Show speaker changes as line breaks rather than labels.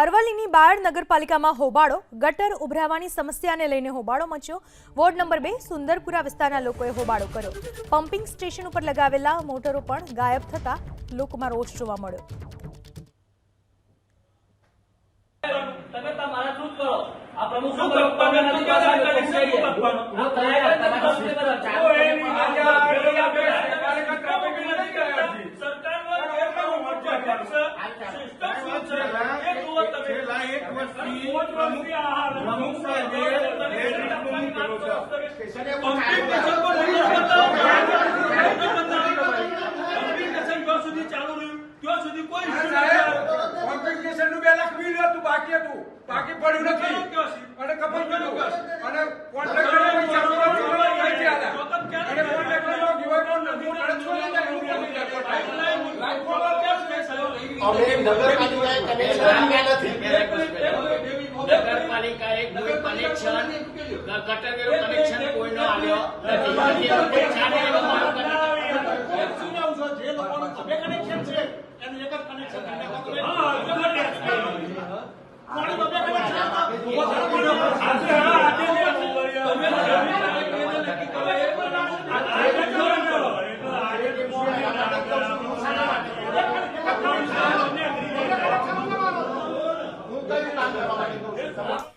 અરવલ્લીની બાળ નગરપાલિકામાં હોબાળો ગટર ઉભરાવાની સમસ્યાને લઈને હોબાળો મચ્યો. વોર્ડ નંબર બે સુંદરપુરા વિસ્તારના લોકોએ હોબાળો કર્યો. પમ્પિંગ સ્ટેશન ઉપર લગાવેલા મોટરો પણ ગાયબ થતા લોકોમાં રોષ જોવા મળ્યો.
તમે તમારા શું કરો? આ પ્રમુખ શું કરો
કરો?
તમે નથી
તમે
કરતા,
કનેક્શન
તમે
શું કરવાનું?
આ કનેક્શન તમે પ્રશ્ન કરો. ચાલુ
તો એની
કરો.
મજા આવે, આ બે કાર્યકર traffic નથી કર્યા હજી.
સરકારનો
એટલો મોટો
પ્રોજેક્ટ છે. સિસ્ટમ શું છે? એ જુઓ તમે.
છેલ્લા એક વર્ષથી પ્રમુખ સાહેબે કર્યો છે.
જ્યાં સુધી ચાલુ રહ્યું ત્યાં સુધી કોઈ.
પમ્પિંગ સ્ટેશનનું બે લાખ બિલ હતું, બાકી હતું. બાકી પડ્યું નથી.
નગરપાલિકાએ
કોઈ કનેક્શન ગટર વેરો કનેક્શન કોઈનો આલ્યો નથી. એ લોકો જાણે કનેક્શન
映像が。